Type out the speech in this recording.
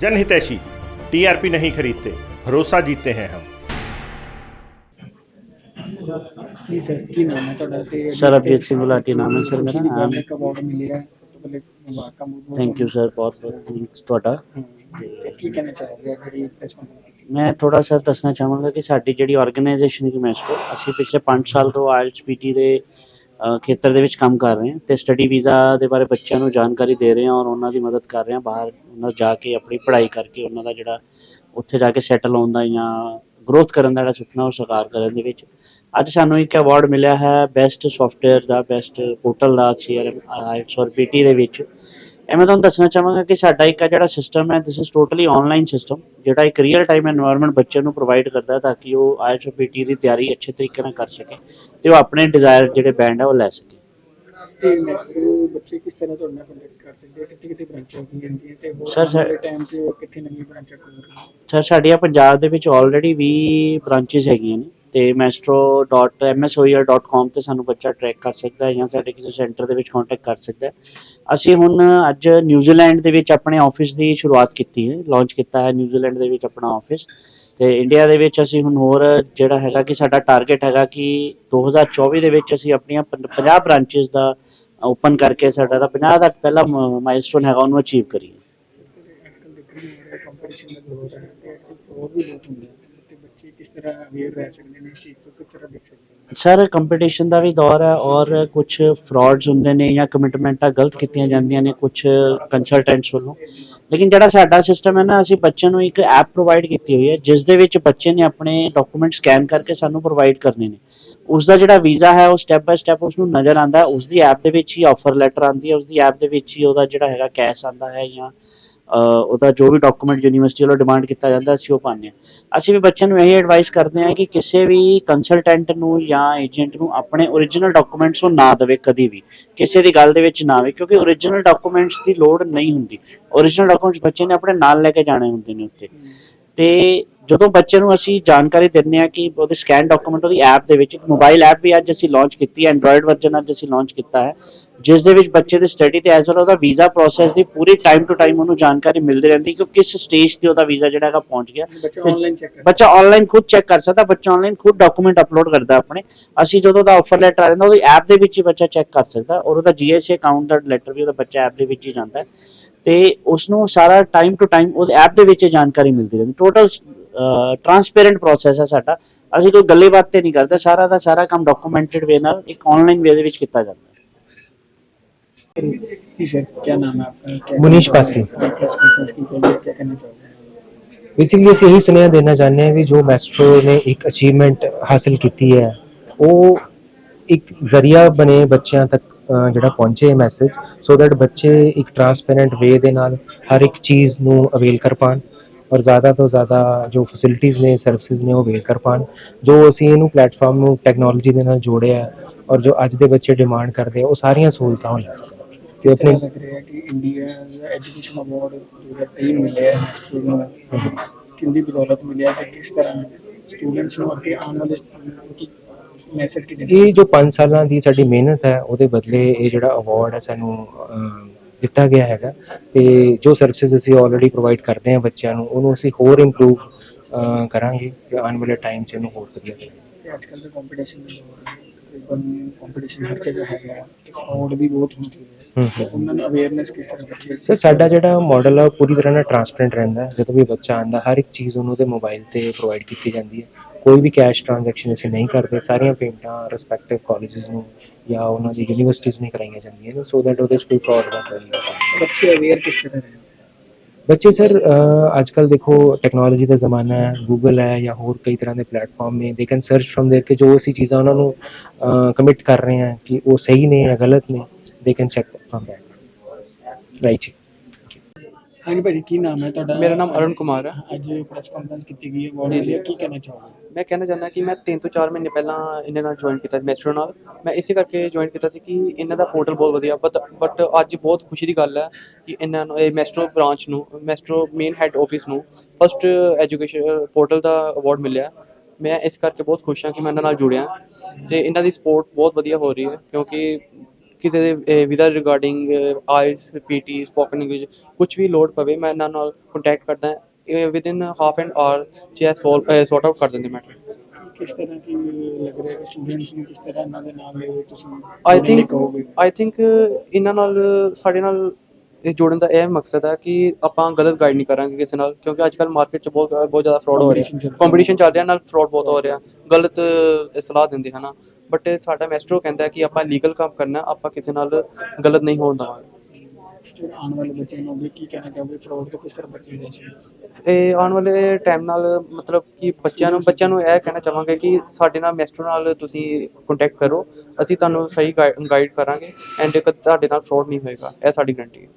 जनहितैषी TRP नहीं खरीदते भरोसा जीतते हैं हम ਜੀ ਸਰ ਕੀ ਨਾਮ ਹੈ ਤੁਹਾਡਾ ਤੇ ਸਰ ਅਭਿਜੀਤ ਸਿੰਘ ਗੁਲਾਟੀ ਨਾਮ ਹੈ ਸਰ ਮੇਰਾ ਆਮ ਇੱਕ ਅਵਾਰਡ ਮਿਲਿਆ ਹੈ ਤੋਂ ਪਹਿਲੇ ਮੁਬਾਰਕਾਂ ਬਹੁਤ ਥੈਂਕ ਯੂ ਸਰ ਬਹੁਤ ਬਹੁਤ ਥੈਂਕਸ ਤੁਹਾਡਾ ਤੇ ਕੀ ਕਹਿਣਾ ਚਾਹੋਗੇ ਜਿਹੜੀ ਪ੍ਰੈਸ ਕਾਨਫਰੰਸ ਮੈਂ ਥੋੜਾ ਸਰ ਦੱਸਣਾ ਚਾਹਾਂਗਾ ਕਿ ਸਾਡੀ ਜਿਹੜੀ ਆਰਗੇਨਾਈਜੇਸ਼ਨ ਹੈ ਮੈਸਕੋ ਅਸੀਂ ਪਿਛਲੇ 5 ਸਾਲ ਤੋਂ ਆਇਲਸ ਪੀਟੀ ਦੇ ਅ, ਖੇਤਰ ਦੇ ਵਿੱਚ ਕੰਮ ਕਰ ਰਹੇ ਹਾਂ ਤੇ ਸਟੱਡੀ ਵੀਜ਼ਾ ਦੇ ਬਾਰੇ ਬੱਚਿਆਂ ਨੂੰ ਜਾਣਕਾਰੀ ਦੇ ਰਹੇ ਹਾਂ ਔਰ ਉਹਨਾਂ ਦੀ ਮਦਦ ਕਰ ਰਹੇ ਹਾਂ ਬਾਹਰ ਉਹਨਾਂ ਜਾ ਕੇ ਆਪਣੀ ਪੜ੍ਹਾਈ ਕਰਕੇ ਉਹਨਾਂ ਦਾ ਜਿਹੜਾ ਉੱਥੇ ਜਾ ਕੇ ਸੈਟਲ ਹੋਣ ਦਾ ਜਾਂ ਗਰੋਥ ਕਰਨ ਦਾ ਜਿਹੜਾ ਸੁਪਨਾ ਉਹ ਸਾਕਾਰ ਕਰਨ ਦੇ ਵਿੱਚ। ਅੱਜ ਸਾਨੂੰ ਇੱਕ ਅਵਾਰਡ ਮਿਲਿਆ ਹੈ ਬੈਸਟ ਸੌਫਟਵੇਅਰ ਦਾ ਬੈਸਟ ਪੋਰਟਲ ਦਾ ਸੀਆਰਐਮ ਆਇਲਸ ਔਰ ਪੀਟੀ ਦੇ ਵਿੱਚ। ਇਹ ਮੈਂ ਤੁਹਾਨੂੰ ਦੱਸਣਾ ਚਾਹਾਂਗਾ ਕਿ ਸਾਡਾ ਇੱਕ ਜਿਹੜਾ ਸਿਸਟਮ ਹੈ this is totally online system ਜਿਹੜਾ ਇੱਕ ਰੀਅਲ ਟਾਈਮ এনवायरमेंट ਬੱਚੇ ਨੂੰ ਪ੍ਰੋਵਾਈਡ ਕਰਦਾ ਤਾਂ ਕਿ ਉਹ ਆਈਐਸਪੀਟੀ ਦੀ ਤਿਆਰੀ ਅੱਛੇ ਤਰੀਕੇ ਨਾਲ ਕਰ ਸਕੇ ਤੇ ਉਹ ਆਪਣੇ ਡਿਜ਼ਾਇਰ ਜਿਹੜੇ ਬੈਂਡ ਹੈ ਉਹ ਲੈ ਸਕੇ। ਸਰ ਸਾਡੀਆਂ ਪੰਜਾਬ ਦੇ ਵਿੱਚ ਆਲਰੇਡੀ 20 ਬ੍ਰਾਂਚਸ ਹੈਗੀਆਂ ਨੇ। ਤੇ metro.msoer.com ਤੇ ਸਾਨੂੰ ਬੱਚਾ ਟਰੈਕ ਕਰ ਸਕਦਾ ਹੈ ਜਾਂ ਸਾਡੇ ਕਿਸੇ ਸੈਂਟਰ ਦੇ ਵਿੱਚ ਕੰਟੈਕਟ ਕਰ ਸਕਦਾ ਹੈ। ਅਸੀਂ ਹੁਣ ਅੱਜ ਨਿਊਜ਼ੀਲੈਂਡ ਦੇ ਵਿੱਚ ਆਪਣੇ ਆਫਿਸ ਦੀ ਸ਼ੁਰੂਆਤ ਕੀਤੀ ਹੈ ਲਾਂਚ ਕੀਤਾ ਹੈ ਨਿਊਜ਼ੀਲੈਂਡ ਦੇ ਵਿੱਚ ਆਪਣਾ ਆਫਿਸ ਤੇ ਇੰਡੀਆ ਦੇ ਵਿੱਚ ਅਸੀਂ ਹੁਣ ਹੋਰ ਜਿਹੜਾ ਹੈਗਾ ਕਿ ਸਾਡਾ ਟਾਰਗੇਟ ਹੈਗਾ ਕਿ 2024 ਦੇ ਵਿੱਚ ਅਸੀਂ ਆਪਣੀਆਂ ਪੰ- 50 ਬ੍ਰਾਂਚਸ ਦਾ ਓਪਨ ਕਰਕੇ ਸਾਡਾ ਦਾ 50 ਦਾ ਪਹਿਲਾ ਮਾਈਲਸਟੋਨ ਹੈਗਾ ਉਹਨੂੰ ਅਚੀਵ ਕਰੀਏ। ਕੰਪੀਟੀਸ਼ਨ ਦਾ ਦੌਰ ਹੈ ਤੇ ਵੀ ਬਹੁਤ ਹੁੰਦਾ ਕਿਸ ਤਰ੍ਹਾਂ ਅਵੇਅਰ ਰਹਿ ਸਕਦੇ ਨੇ ਇਸ ਚੀਜ਼ ਤੋਂ ਕਿਸ ਤਰ੍ਹਾਂ ਦੇਖ ਸਕਦੇ ਨੇ? ਸਰ ਕੰਪੀਟੀਸ਼ਨ ਦਾ ਵੀ ਦੌਰ ਹੈ ਔਰ ਕੁਝ ਫਰਾਡਸ ਹੁੰਦੇ ਨੇ ਜਾਂ ਕਮਿਟਮੈਂਟਾਂ ਗਲਤ ਕੀਤੀਆਂ ਜਾਂਦੀਆਂ ਨੇ ਕੁਝ ਕੰਸਲਟੈਂਟਸ ਵੱਲੋਂ। ਲੇਕਿਨ ਜਿਹੜਾ ਸਾਡਾ ਸਿਸਟਮ ਹੈ ਨਾ ਅਸੀਂ ਬੱਚਿਆਂ ਨੂੰ ਇੱਕ ਐਪ ਪ੍ਰੋਵਾਈਡ ਕੀਤੀ ਹੋਈ ਹੈ ਜਿਸ ਦੇ ਵਿੱਚ ਬੱਚੇ ਨੇ ਆਪਣੇ ਡਾਕੂਮੈਂਟ ਸਕੈਨ ਕਰਕੇ ਸਾਨੂੰ ਪ੍ਰੋਵਾਈਡ ਕਰਨੇ ਨੇ। ਉਸ ਦਾ ਜਿਹੜਾ ਵੀਜ਼ਾ ਹੈ ਉਹ ਸਟੈਪ ਬਾਈ ਸਟੈਪ ਉਸ ਨੂੰ ਨਜ਼ਰ ਆਂਦਾ ਹੈ ਉਸ ਦੀ ਐਪ ਦੇ ਵਿੱਚ ਹੀ ਆਫਰ ਲੈਟਰ ਆਂਦੀ ਹੈ ਉਸ ਦੀ ਐਪ ਦੇ ਵਿੱਚ ਹੀ ਉਹਦਾ ਜਿਹੜਾ ਹੈਗਾ ਕੈਸ਼ ਆਂਦਾ ਹੈ ਜਾਂ ਅ, ਉਹਦਾ ਜੋ ਵੀ ਡਾਕੂਮੈਂਟ ਯੂਨੀਵਰਸਿਟੀ ਵੱਲੋਂ ਡਿਮਾਂਡ ਕੀਤਾ ਜਾਂਦਾ ਅਸੀਂ ਉਹ ਪਾਉਂਦੇ ਹਾਂ। ਅਸੀਂ ਵੀ ਬੱਚਿਆਂ ਨੂੰ ਇਹ ਐਡਵਾਈਸ ਕਰਦੇ ਹਾਂ ਕਿ ਕਿਸੇ ਵੀ ਕੰਸਲਟੈਂਟ ਨੂੰ ਜਾਂ ਏਜੰਟ ਨੂੰ ਆਪਣੇ origignal ਡਾਕੂਮੈਂਟਸ ਉਹ ਨਾ ਦੇਵੇ ਕਦੀ ਵੀ। ਕਿਸੇ ਦੀ ਗੱਲ ਦੇ ਵਿੱਚ ਨਾ ਆਵੇ, ਕਿਉਂਕਿ origignal ਡਾਕੂਮੈਂਟਸ ਦੀ ਲੋੜ ਨਹੀਂ ਹੁੰਦੀ। origignal ਡਾਕੂਮੈਂਟਸ ਬੱਚੇ ਨੇ ਆਪਣੇ ਨਾਲ ਲੈ ਕੇ ਜਾਣੇ ਹੁੰਦੇ ਨੇ ਉੱਤੇ ਤੇ ਜਦੋਂ ਬੱਚੇ ਨੂੰ ਅਸੀਂ ਜਾਣਕਾਰੀ ਦਿੰਦੇ ਆ ਕਿ ਉਹਦੇ ਸਕੈਨ ਡਾਕੂਮੈਂਟ ਉਹਦੀ ਐਪ ਦੇ ਵਿੱਚ ਮੋਬਾਈਲ ਐਪ ਵੀ ਅੱਜ ਅਸੀਂ ਲਾਂਚ ਕੀਤੀ ਹੈ ਐਂਡਰੋਇਡ ਵਰਜ਼ਨ ਅੱਜ ਅਸੀਂ ਲਾਂਚ ਕੀਤਾ ਹੈ। ਜਿਸ ਦੇ ਵਿੱਚ ਬੱਚੇ ਦੇ ਸਟੱਡੀ ਤੇ ਐਸ ਵੈਲ ਉਹਦਾ ਵੀਜ਼ਾ ਪ੍ਰੋਸੈਸ ਦੀ ਪੂਰੀ ਟਾਈਮ ਟੂ ਟਾਈਮ ਉਹਨੂੰ ਜਾਣਕਾਰੀ ਮਿਲਦੀ ਰਹਿੰਦੀ ਕਿ ਕਿਸ ਸਟੇਜ ਤੇ ਉਹਦਾ ਵੀਜ਼ਾ ਜਿਹੜਾ ਹੈਗਾ ਪਹੁੰਚ ਗਿਆ। ਬੱਚਾ ਆਨਲਾਈਨ ਚੈੱਕ ਕਰ ਬੱਚਾ ਆਨਲਾਈਨ ਖੁਦ ਚੈੱਕ ਕਰ ਸਕਦਾ ਬੱਚਾ ਆਨਲਾਈਨ ਖੁਦ ਡਾਕੂਮੈਂਟ ਅਪਲੋਡ ਕਰਦਾ ਆਪਣੇ। ਅਸੀਂ ਜਦੋਂ ਦਾ ਆਫਰ ਲੈਟਰ ਆ ਜਾਂਦਾ ਉਹਦੀ ਐਪ ਦੇ ਵਿੱਚ ਹੀ ਬੱਚਾ ਚੈੱਕ ਕਰ ਸਕਦਾ ਔਰ ਉਹਦਾ ਜੀਐਸਏ ਅਕਾਊਂਟ ਦਾ ਲੈਟਰ ਵੀ ਉਹਦਾ ਬੱਚਾ ਐਪ ਦੇ ਵਿੱਚ ਹੀ ਜਾਂਦਾ। ਤੇ ਉਸ ਨੂੰ ਸਾਰਾ ਟਾਈਮ ਟੂ ਟਾਈਮ ਉਹਦੇ ਐਪ ਦੇ ਵਿੱਚ ਜਾਣਕਾਰੀ ਮਿਲਦੀ ਰਹਿੰਦੀ। ਟੋਟਲ ਟਰਾਂਸਪੇਰੈਂਟ ਪ੍ਰੋਸੈਸ ਹੈ ਸਾਡਾ। ਅਸੀਂ ਕੋਈ ਗੱਲੇ ਬਾਤ ਤੇ ਨਹੀਂ ਕਰਦੇ ਸਾਰਾ ਦਾ ਸਾਰਾ ਕੰਮ ਡਾਕੂਮੈਂਟਡ ਵੇ ਨਾਲ ਇੱਕ ਆਨਲਾਈਨ ਵੇ ਦੇ ਵਿੱਚ ਕੀਤਾ ਜਾਂਦਾ। जी सर क्या नाम है आपका क्या मुनीश पासी। प्रेस कॉन्फ्रेंस की क्या क्या कहना चाहोगे ਬੇਸਿਕਲੀ ਅਸੀਂ ਇਹੀ ਸੁਨੇਹਾ ਦੇਣਾ ਚਾਹੁੰਦੇ ਹਾਂ ਵੀ ਜੋ ਮੈਸਟਰੋ ਨੇ ਇੱਕ ਅਚੀਵਮੈਂਟ ਹਾਸਲ ਕੀਤੀ ਹੈ ਉਹ ਇੱਕ ਜ਼ਰੀਆ ਬਣੇ ਬੱਚਿਆਂ ਤੱਕ ਅਹ, ਜਿਹੜਾ ਪਹੁੰਚੇ ਮੈਸੇਜ ਸੋ ਦੈਟ ਬੱਚੇ ਇੱਕ ਟਰਾਂਸਪੇਰੈਂਟ ਵੇ ਦੇ ਨਾਲ ਹਰ ਇੱਕ ਚੀਜ਼ ਨੂੰ ਅਵੇਲ ਕਰ ਪਾਣ ਔਰ ਜ਼ਿਆਦਾ ਤੋਂ ਜ਼ਿਆਦਾ ਜੋ ਫੈਸਿਲਿਟੀਆਂ ਨੇ ਸਰਵਿਸਿਜ਼ ਨੇ ਉਹ ਅਵੇਲ ਕਰ ਪਾਣ ਜੋ ਅਸੀਂ ਇਹਨੂੰ ਪਲੇਟਫਾਰਮ ਨੂੰ ਟੈਕਨੋਲੋਜੀ ਦੇ ਨਾਲ ਜੋੜਿਆ ਹੈ ਔਰ ਜੋ ਅੱਜ ਦੇ ਬੱਚੇ ਡਿਮਾਂਡ ਕਰਦੇ ਆ ਉਹ ਸਾਰੀਆਂ ਸਹੂਲਤਾਂ ਉਹ ਲੈ ਸਕਣ ਕਿ ਆਪਣੇ ਲੱਗ ਰਿਹਾ ਕਿ ਇੰਡੀਆ ਐਜੂਕੇਸ਼ਨ ਅਵਾਰਡ 2023 ਮਿਲਿਆ ਹੈ ਸਟੂਡੈਂਟ ਨੂੰ। ਕਿੰਦੀ ਬਦੌਲਤ ਮਿਲਿਆ ਤੇ ਕਿਸ ਤਰ੍ਹਾਂ ਸਟੂਡੈਂਟਸ ਨੂੰ ਅੱਗੇ ਆਉਣ ਵਾਲੇ ਮੈਸੇਜ ਇਹ ਜੋ 5 ਸਾਲਾਂ ਦੀ ਸਾਡੀ ਮਿਹਨਤ ਹੈ ਉਹਦੇ ਬਦਲੇ ਇਹ ਜਿਹੜਾ ਅਵਾਰਡ ਹੈ ਸਾਨੂੰ ਦਿੱਤਾ ਗਿਆ ਹੈਗਾ। ਤੇ ਜੋ ਸਰਵਿਸਿਜ਼ ਅਸੀਂ ਆਲਰੇਡੀ ਪ੍ਰੋਵਾਈਡ ਕਰਦੇ ਹਾਂ ਬੱਚਿਆਂ ਨੂੰ ਉਹਨੂੰ ਅਸੀਂ ਹੋਰ ਇੰਪਰੂਵ ਕਰਾਂਗੇ ਤੇ ਆਉਣ ਵਾਲੇ ਟਾਈਮ 'ਚ ਇਹਨੂੰ ਹੋਰ ਵਧੀਆ ਕਰਾਂਗੇ। ਅੱਜ ਕੱਲ ਦਾ ਕੰਪੀਟੀਸ਼ਨ ਤਕਰੀਬਨ ਕੰਪੀਟੀਸ਼ਨ ਹਰ ਜਗ੍ਹਾ ਹੈਗਾ ਫਰਾਡ ਵੀ ਬਹੁਤ ਹੁੰਦੀ ਹੈ। ਤੇ ਉਹਨਾਂ ਨੂੰ ਅਵੇਅਰਨੈਸ ਕਿਸ ਤਰ੍ਹਾਂ ਬੱਚੇ ਸਰ ਸਾਡਾ ਜਿਹੜਾ ਮਾਡਲ ਆ ਉਹ ਪੂਰੀ ਤਰ੍ਹਾਂ ਨਾਲ ਟਰਾਂਸਪੇਰੈਂਟ ਰਹਿੰਦਾ ਹੈ। ਜਦੋਂ ਵੀ ਬੱਚਾ ਆਂਦਾ ਹਰ ਇੱਕ ਚੀਜ਼ ਉਹਨੂੰ ਉਹਦੇ ਮੋਬਾਈਲ ਤੇ ਪ੍ਰੋਵਾਈਡ ਕੀਤੀ ਜਾਂਦੀ ਹੈ। ਕੋਈ ਵੀ ਕੈਸ਼ ਟ੍ਰਾਂਜੈਕਸ਼ਨ ਅਸੀਂ ਨਹੀਂ ਕਰਦੇ। ਸਾਰੀਆਂ ਪੇਮੈਂਟਾਂ ਰਿਸਪੈਕਟਿਵ ਕਾਲਜਸ ਨੂੰ ਜਾਂ ਉਹਨਾਂ ਦੀ ਯੂਨੀਵਰਸਿਟੀਜ਼ ਨੂੰ ਹੀ ਕਰਾਈਆਂ ਜਾਂਦੀਆਂ ਨੇ। ਸੋ ਦੈਟ ਉਹਦੇ 'ਚ ਕੋਈ ਫਰਾਡ ਨਾ ਹੋਵੇ। ਬੱਚੇ ਅਵੇਅਰ ਕਿਸ ਤਰ੍ਹਾਂ ਰਹੇ ਬੱਚੇ ਸਰ ਅੱਜ ਕੱਲ ਦੇਖੋ ਟੈਕਨੋਲੋਜੀ ਦਾ ਜ਼ਮਾਨਾ ਹੈ ਗੂਗਲ ਹੈ ਜਾਂ ਹੋਰ ਕਈ ਤਰ੍ਹਾਂ ਦੇ ਪਲੇਟਫਾਰਮ ਨੇ ਦੇ ਕੈਨ ਸਰਚ ਫਰਮ देयर ਕਿ ਜੋ ਅਸੀਂ ਚੀਜ਼ਾਂ ਉਹਨਾਂ ਨੂੰ ਕਮਿਟ ਕਰ ਰਹੇ ਹਾਂ ਕਿ ਉਹ ਸਹੀ ਨੇ ਜਾਂ ਗਲਤ ਨੇ they can check firm that right ਹਾਂਜੀ ਭਾਜੀ ਕੀ ਨਾਮ ਹੈ ਤੁਹਾਡਾ? ਮੇਰਾ ਨਾਮ ਅਰੁਣ ਕੁਮਾਰ ਹੈ। ਅੱਜ ਪ੍ਰੈਸ ਕਾਨਫਰੰਸ ਕੀਤੀ ਗਈ ਹੈ ਅਵਾਰਡ ਜੀ, ਜੀ। ਕੀ ਕਹਿਣਾ ਚਾਹੋਗੇ? ਮੈਂ ਕਹਿਣਾ ਚਾਹੁੰਦਾ ਕਿ ਮੈਂ 3 ਤੋਂ 4 ਮਹੀਨੇ ਪਹਿਲਾਂ ਇਹਨਾਂ ਨਾਲ ਜੁਆਇਨ ਕੀਤਾ ਮੈਸਟਰ ਨਾਲ। ਮੈਂ ਇਸੇ ਕਰਕੇ ਜੁਆਇਨ ਕੀਤਾ ਸੀ ਕਿ ਇਹਨਾਂ ਦਾ ਪੋਰਟਲ ਬਹੁਤ ਵਧੀਆ ਬਟ ਬਟ ਅੱਜ ਬਹੁਤ ਖੁਸ਼ੀ ਦੀ ਗੱਲ ਹੈ ਕਿ ਇਹਨਾਂ ਨੂੰ ਇਹ ਮੈਸਟਰੋ ਬ੍ਰਾਂਚ ਨੂੰ ਮੈਸਟਰੋ ਮੇਨ ਹੈੱਡ ਆਫਿਸ ਨੂੰ ਫਸਟ ਐਜੂਕੇਸ਼ਨ ਪੋਰਟਲ ਦਾ ਅਵਾਰਡ ਮਿਲਿਆ। ਮੈਂ ਇਸ ਕਰਕੇ ਬਹੁਤ ਖੁਸ਼ ਹਾਂ ਕਿ ਮੈਂ ਇਹਨਾਂ ਨਾਲ ਜੁੜਿਆ। ਤੇ ਇਹਨਾਂ ਦੀ ਸਪੋਰਟ ਬਹੁਤ ਵਧੀਆ ਹੋ ਰਹੀ ਹੈ ਕਿਉਂਕਿ ਕਿਸੇ ਦੇ ਵਿਦਾ regarding I S P T spoken English ਕੁਝ ਵੀ ਲੋਡ ਪਵੇ ਮੈਂ ਇਹਨਾਂ ਨਾਲ ਕੰਟੈਕਟ ਕਰਦਾ within half an hour ਜੇ ਸੌਟ ਆਊਟ ਕਰ ਦਿੰਦੇ ਮੈਟਰ ਕਿਸ ਤਰ੍ਹਾਂ ਕੀ ਲੱਗ ਰਿਹਾ ਹੈ? ਸਟੂਡੈਂਟਸ ਨੂੰ ਕਿਸ ਤਰ੍ਹਾਂ ਇਹਨਾਂ ਦੇ ਨਾਲ ਤੁਸੀਂ ਆਈ ਥਿੰਕ ਆਈ ਥਿੰਕ ਇਹਨਾਂ ਨਾਲ ਸਾਡੇ ਨਾਲ ਇਹ ਜੋੜਨ ਦਾ ਇਹ ਮਕਸਦ ਹੈ ਕਿ ਆਪਾਂ ਗਲਤ ਗਾਈਡ ਨਹੀਂ ਕਰਾਂਗੇ ਕਿਸੇ ਨਾਲ ਕਿਉਂਕਿ ਅੱਜ ਕੱਲ ਮਾਰਕੀਟ 'ਚ ਬਹੁਤ ਬਹੁਤ ਜ਼ਿਆਦਾ ਫਰਾਡ ਹੋ ਰਿਹਾ। ਕੰਪੀਟੀਸ਼ਨ ਚੱਲ ਰਿਹਾ। ਨਾਲ ਫਰਾਡ ਬਹੁਤ ਹੋ ਰਿਹਾ। ਗਲਤ ਸਲਾਹ ਦਿੰਦੇ ਹਨਾ। ਬਟ ਸਾਡਾ ਮੈਸਟਰੋ ਕਹਿੰਦਾ ਕਿ ਆਪਾਂ ਲੀਗਲ ਕੰਮ ਕਰਨਾ ਆਪਾਂ ਕਿਸੇ ਨਾਲ ਗਲਤ ਨਹੀਂ ਹੋਣ ਦੇਵਾਂਗੇ ਜੋ ਆਉਣ ਵਾਲੇ ਬੱਚਿਆਂ ਨੂੰ ਵੀ ਕੀ ਕਹਿਣਾ ਚਾਹੋਗੇ? ਫਰਾਡ ਤੋਂ ਕਿਸ ਤਰ੍ਹਾਂ ਬਚੇ ਜਾ ਸਕਦੇ ਇਹ ਆਉਣ ਵਾਲੇ ਟਾਈਮ ਨਾਲ ਮਤਲਬ ਕਿ ਬੱਚਿਆਂ ਨੂੰ ਬੱਚਿਆਂ ਨੂੰ ਇਹ ਕਹਿਣਾ ਚਾਹਾਂਗੇ ਕਿ ਸਾਡੇ ਨਾਲ ਮੈਸਟਰ ਨਾਲ ਤੁਸੀਂ ਕੰਟੈਕਟ ਕਰੋ। ਅਸੀਂ ਤੁਹਾਨੂੰ ਸਹੀ ਗਾਈਡ ਕਰਾਂਗੇ ਐਂਡ ਤੁਹਾਡੇ ਨਾਲ ਫਰਾਡ ਨਹੀਂ ਹੋਏਗਾ। ਇਹ ਸਾਡੀ ਗਰੰਟੀ ਹੈ।